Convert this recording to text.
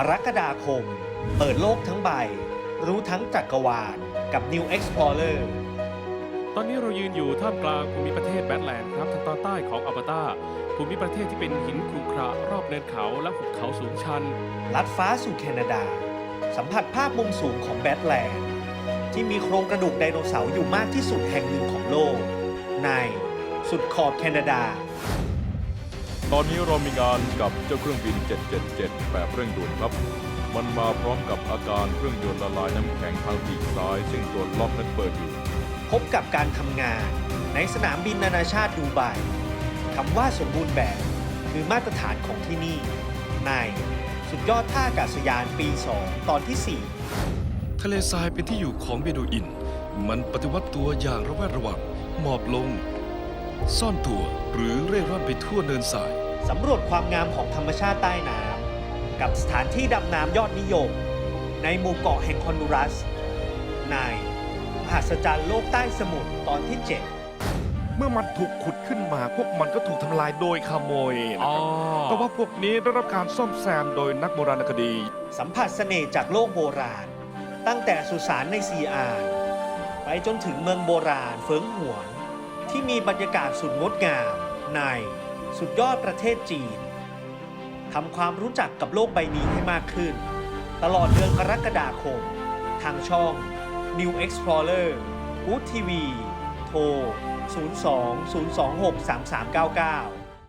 กรกฎาคม เปิดโลกทั้งใบ รู้ทั้งจักรวาลกับ New Explorer ตอนนี้เรายืนอยู่ท่ามกลางภูมิประเทศแบทแลนด์ครับทางตอนใต้ของอัลเบอร์ตาภูมิประเทศที่เป็นหินขรุขระรอบเนินเขาและหุบเขาสูงชัน ลัดฟ้าสู่แคนาดา สัมผัสภาพมุมสูงของแบทแลนด์ ที่มีโครงกระดูกไดโนเสาร์อยู่มากที่สุดแห่งหนึ่งของโลก ในสุดขอบแคนาดา ตอนนี้เรามีงานกับเจ้าเครื่องบิน 777 แบบเร่งด่วนครับ มันมาพร้อมกับอาการเครื่องยนต์ละลายน้ำแข็งทางปีกซ้าย ซึ่งตัวล็อกนั้นเปิดอยู่ พบกับการทำงานในสนามบินนานาชาติดูไบคำว่าสมบูรณ์แบบคือมาตรฐานของที่นี่ ในสุดยอดท่าอากาศยานปี 2 ตอนที่ 4 ทะเลทรายเป็นที่อยู่ของเบดูอิน มันปฏิวัติตัวอย่างระแวดระวัง หมอบลง ซ่อนตัวหรือเร่ร่อนไปทั่วเนินทราย สำรวจความงามของธรรมชาติใต้น้ำกับสถานที่ดำน้ำยอดนิยม ในหมู่เกาะแห่งคอนดูรัส ในมหัศจรรย์โลกใต้สมุทรตอนที่ 7 เมื่อมันถูกขุดขึ้นมา พวกมันก็ถูกทำลายโดยขโมยนะอ๋อครับแต่ว่าพวกนี้ได้รับการซ่อมแซมโดยนักโบราณคดี สัมผัสเสน่ห์จากโลกโบราณ ตั้งแต่สุสานในซีอานไปจนถึงเมืองโบราณเฟิงหวน ที่มีบรรยากาศสุดงดงามใน สุดยอดประเทศจีนทำความรู้จักกับโลกใบนี้ให้มากขึ้น ตลอดเดือนกรกฎาคม ทางช่อง New Explorer Good TV โทร 02 026 3399